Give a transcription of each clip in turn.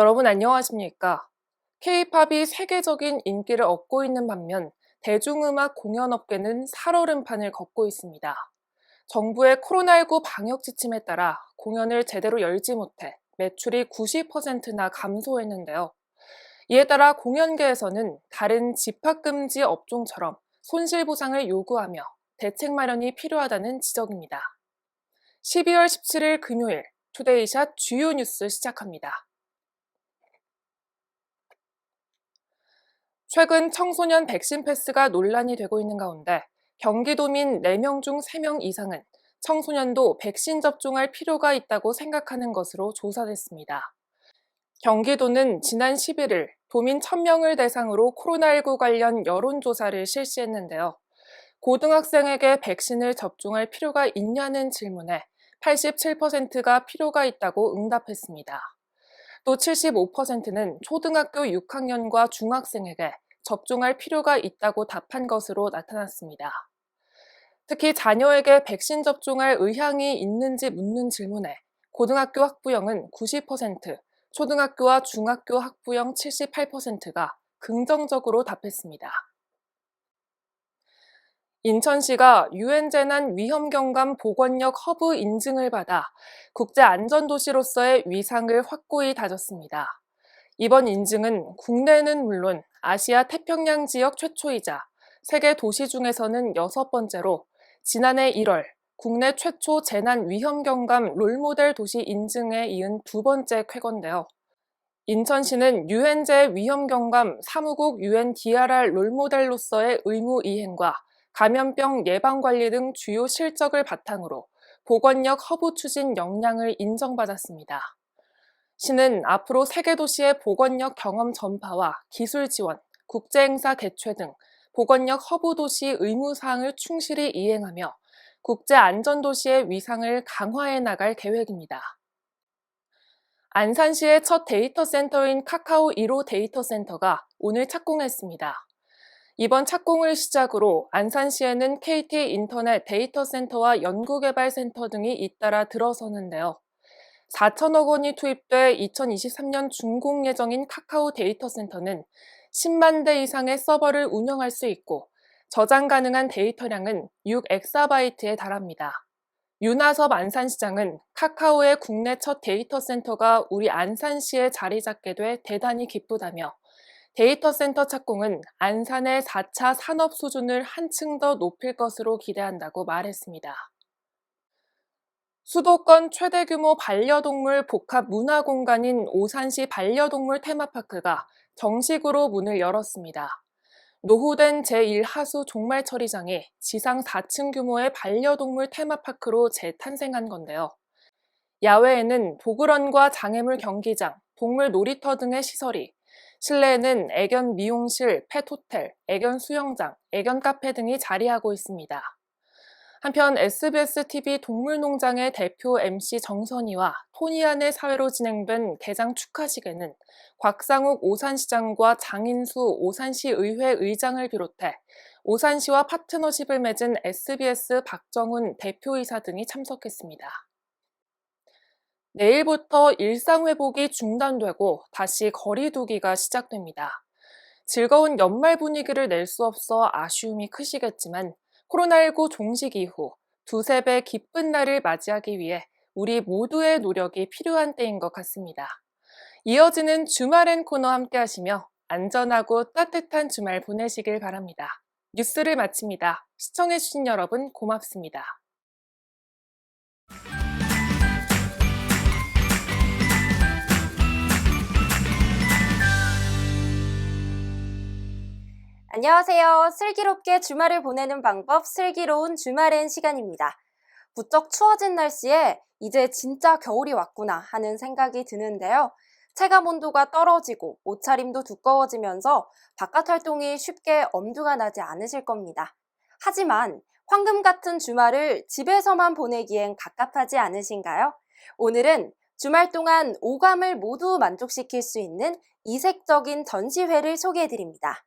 여러분 안녕하십니까? K-팝이 세계적인 인기를 얻고 있는 반면 대중음악 공연업계는 살얼음판을 걷고 있습니다. 정부의 코로나19 방역 지침에 따라 공연을 제대로 열지 못해 매출이 90%나 감소했는데요. 이에 따라 공연계에서는 다른 집합금지 업종처럼 손실보상을 요구하며 대책 마련이 필요하다는 지적입니다. 12월 17일 금요일 투데이샷 주요 뉴스 시작합니다. 최근 청소년 백신 패스가 논란이 되고 있는 가운데 경기도민 4명 중 3명 이상은 청소년도 백신 접종할 필요가 있다고 생각하는 것으로 조사됐습니다. 경기도는 지난 11일 도민 1000명을 대상으로 코로나19 관련 여론조사를 실시했는데요. 고등학생에게 백신을 접종할 필요가 있냐는 질문에 87%가 필요가 있다고 응답했습니다. 또 75%는 초등학교 6학년과 중학생에게 접종할 필요가 있다고 답한 것으로 나타났습니다. 특히 자녀에게 백신 접종할 의향이 있는지 묻는 질문에 고등학교 학부형은 90%, 초등학교와 중학교 학부형 78%가 긍정적으로 답했습니다. 인천시가 유엔 재난 위험 경감 보건력 허브 인증을 받아 국제 안전 도시로서의 위상을 확고히 다졌습니다. 이번 인증은 국내는 물론 아시아 태평양 지역 최초이자 세계 도시 중에서는 여섯 번째로 지난해 1월 국내 최초 재난 위험 경감 롤모델 도시 인증에 이은 두 번째 쾌거인데요. 인천시는 유엔제 위험 경감 사무국 UNDRR 롤모델로서의 의무 이행과 감염병 예방 관리 등 주요 실적을 바탕으로 보건력 허브 추진 역량을 인정받았습니다. 시는 앞으로 세계 도시의 보건력 경험 전파와 기술 지원, 국제 행사 개최 등 보건력 허브 도시 의무 사항을 충실히 이행하며 국제 안전 도시의 위상을 강화해 나갈 계획입니다. 안산시의 첫 데이터 센터인 카카오 1호 데이터 센터가 오늘 착공했습니다. 이번 착공을 시작으로 안산시에는 KT 인터넷 데이터 센터와 연구개발센터 등이 잇따라 들어서는데요. 4천억 원이 투입돼 2023년 준공 예정인 카카오 데이터 센터는 10만 대 이상의 서버를 운영할 수 있고 저장 가능한 데이터량은 6엑사바이트에 달합니다. 윤하섭 안산시장은 카카오의 국내 첫 데이터 센터가 우리 안산시에 자리 잡게 돼 대단히 기쁘다며 데이터 센터 착공은 안산의 4차 산업 수준을 한층 더 높일 것으로 기대한다고 말했습니다. 수도권 최대 규모 반려동물 복합 문화 공간인 오산시 반려동물 테마파크가 정식으로 문을 열었습니다. 노후된 제1하수 종말처리장이 지상 4층 규모의 반려동물 테마파크로 재탄생한 건데요. 야외에는 도그런과 장애물 경기장, 동물 놀이터 등의 시설이 실내에는 애견 미용실, 펫호텔, 애견 수영장, 애견 카페 등이 자리하고 있습니다. 한편 SBS TV 동물농장의 대표 MC 정선희와 토니안의 사회로 진행된 개장 축하식에는 곽상욱 오산시장과 장인수 오산시 의회 의장을 비롯해 오산시와 파트너십을 맺은 SBS 박정훈 대표이사 등이 참석했습니다. 내일부터 일상회복이 중단되고 다시 거리두기가 시작됩니다. 즐거운 연말 분위기를 낼 수 없어 아쉬움이 크시겠지만 코로나19 종식 이후 두세 배 기쁜 날을 맞이하기 위해 우리 모두의 노력이 필요한 때인 것 같습니다. 이어지는 주말엔 코너 함께 하시며 안전하고 따뜻한 주말 보내시길 바랍니다. 뉴스를 마칩니다. 시청해주신 여러분 고맙습니다. 안녕하세요. 슬기롭게 주말을 보내는 방법, 슬기로운 주말엔 시간입니다. 부쩍 추워진 날씨에 이제 진짜 겨울이 왔구나 하는 생각이 드는데요. 체감 온도가 떨어지고 옷차림도 두꺼워지면서 바깥 활동이 쉽게 엄두가 나지 않으실 겁니다. 하지만 황금 같은 주말을 집에서만 보내기엔 갑갑하지 않으신가요? 오늘은 주말 동안 오감을 모두 만족시킬 수 있는 이색적인 전시회를 소개해 드립니다.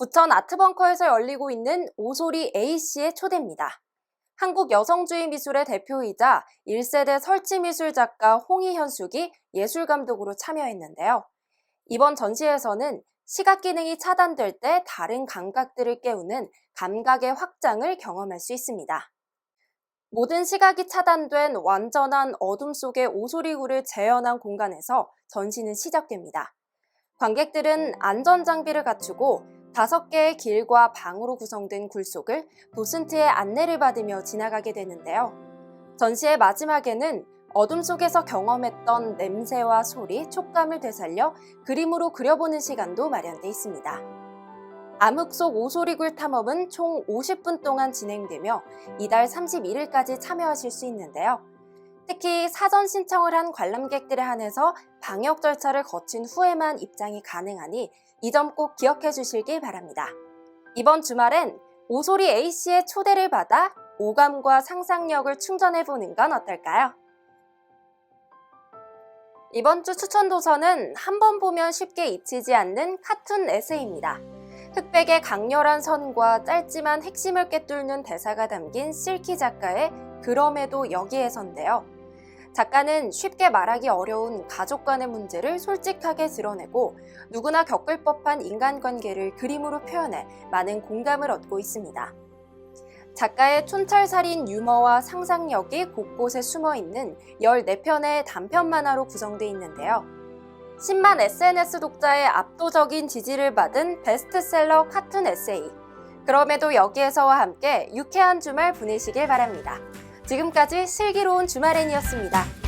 부천 아트벙커에서 열리고 있는 오소리 A씨의 초대입니다. 한국 여성주의 미술의 대표이자 1세대 설치미술 작가 홍희현숙이 예술감독으로 참여했는데요. 이번 전시에서는 시각 기능이 차단될 때 다른 감각들을 깨우는 감각의 확장을 경험할 수 있습니다. 모든 시각이 차단된 완전한 어둠 속의 오소리구를 재현한 공간에서 전시는 시작됩니다. 관객들은 안전장비를 갖추고 다섯 개의 길과 방으로 구성된 굴 속을 도슨트의 안내를 받으며 지나가게 되는데요. 전시의 마지막에는 어둠 속에서 경험했던 냄새와 소리, 촉감을 되살려 그림으로 그려보는 시간도 마련돼 있습니다. 암흑 속 오소리굴 탐험은 총 50분 동안 진행되며 이달 31일까지 참여하실 수 있는데요. 특히 사전 신청을 한 관람객들에 한해서 방역 절차를 거친 후에만 입장이 가능하니 이 점 꼭 기억해 주실길 바랍니다. 이번 주말엔 오소리 A씨의 초대를 받아 오감과 상상력을 충전해 보는 건 어떨까요? 이번 주 추천 도서는 한 번 보면 쉽게 잊히지 않는 카툰 에세이입니다. 흑백의 강렬한 선과 짧지만 핵심을 꿰뚫는 대사가 담긴 실키 작가의 그럼에도 여기에선데요. 작가는 쉽게 말하기 어려운 가족 간의 문제를 솔직하게 드러내고 누구나 겪을 법한 인간관계를 그림으로 표현해 많은 공감을 얻고 있습니다. 작가의 촌철살인 유머와 상상력이 곳곳에 숨어 있는 14편의 단편 만화로 구성되어 있는데요. 10만 SNS 독자의 압도적인 지지를 받은 베스트셀러 카툰 에세이. 그럼에도 여기에서와 함께 유쾌한 주말 보내시길 바랍니다. 지금까지 슬기로운 주말엔이었습니다.